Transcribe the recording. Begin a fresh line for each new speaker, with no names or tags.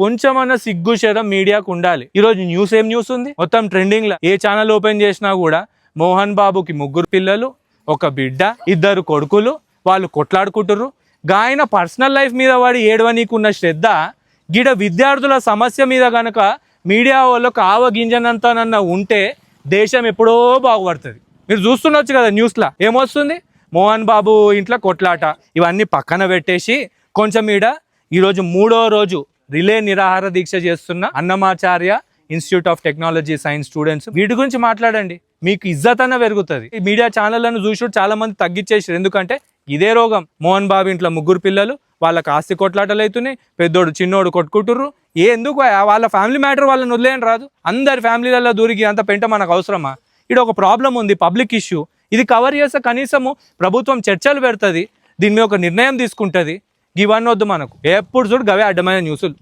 కొంచెమన్నా సిగ్గు శరం మీడియాకు ఉండాలి. ఈరోజు న్యూస్ ఏం న్యూస్ ఉంది? మొత్తం ట్రెండింగ్లో. ఏ ఛానల్ ఓపెన్ చేసినా కూడా మోహన్ బాబుకి ముగ్గురు పిల్లలు ఒక బిడ్డ ఇద్దరు కొడుకులు వాళ్ళు కొట్లాడుకుంటుర్రు. గాయన పర్సనల్ లైఫ్ మీద వాడి ఏడవనీకున్న శ్రద్ధ గిడ విద్యార్థుల సమస్య మీద గనక మీడియా వాళ్ళకు ఆవగింజనంతనన్న ఉంటే దేశం ఎప్పుడో బాగుపడుతుంది. మీరు చూస్తుండొచ్చు కదా న్యూస్లో ఏమొస్తుంది మోహన్ బాబు ఇంట్లో కొట్లాట. ఇవన్నీ పక్కన పెట్టేసి కొంచెం ఈడ ఈరోజు మూడో రోజు రిలే నిరాహార దీక్ష చేస్తున్న Annamacharya institute of technology science students. వీటి గురించి మాట్లాడండి. మీకు ఇజ్జత్ అన్న పెరుగుతుంది. ఈ మీడియా ఛానళ్ళను చూసి చాలా మంది తగ్గించేసారు ఎందుకంటే ఇదే రోగం. మోహన్ బాబు ఇంట్లో ముగ్గురు పిల్లలు వాళ్ళకి ఆస్తి కొట్లాటలు అవుతున్నాయి పెద్దోడు చిన్నోడు కొట్టుకుంటుర్రు. ఏ ఎందుకు? ఆ- వాళ్ళ ఫ్యామిలీ మ్యాటర్ వాళ్ళని వదిలేయని రాదు. అందరి ఫ్యామిలీలలో దూరికి అంత పెంట మనకు అవసరమా? ఇక్కడ ఒక ప్రాబ్లం ఉంది పబ్లిక్ ఇష్యూ ఇది కవర్ చేస్తే కనీసము ప్రభుత్వం చర్చలు పెడుతుంది. దీని మీద ఒక నిర్ణయం తీసుకుంటుంది. ఇవన్నీ వద్దు మనకు. ఎప్పుడు చూడు గవే అడ్డమైన న్యూస్లు